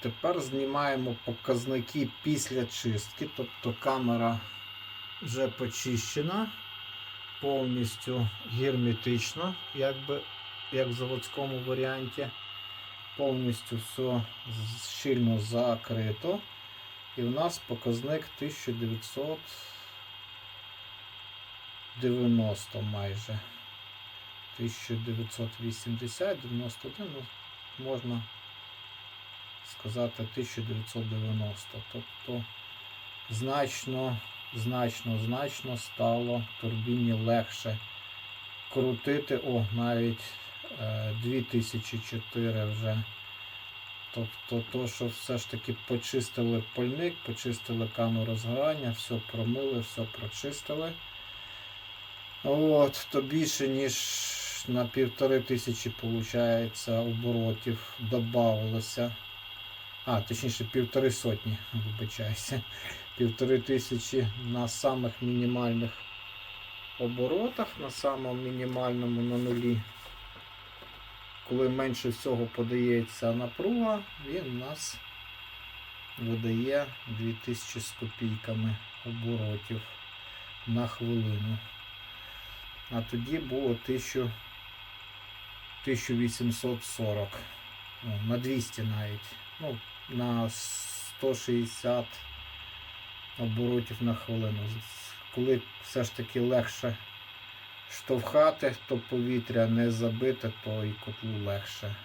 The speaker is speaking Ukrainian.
Тепер знімаємо показники після чистки, тобто камера вже почищена, повністю герметично, якби, як в заводському варіанті. Повністю все щільно закрито. І у нас показник 1990 майже. 1980, 91, ну, можна сказати 1990. Тобто значно, значно, значно стало турбіні легше крутити. О, навіть е, 2004 вже. Тобто, то, що все ж таки почистили пальник, почистили камеру згорання, все промили, все прочистили. От, то більше ніж на півтори тисячі, виходить, оборотів додавалося. А, точніше, півтори сотні, вибачаюся. Півтори тисячі на самих мінімальних оборотах, на самому мінімальному на нулі. Коли менше всього подається напруга, він у нас видає 2000 з копійками оборотів на хвилину. А тоді було 1000, 1840. Ну, на 200 навіть. Ну, на 160 оборотів на хвилину. Коли все ж таки легше штовхати, то повітря не забите, то і котлу легше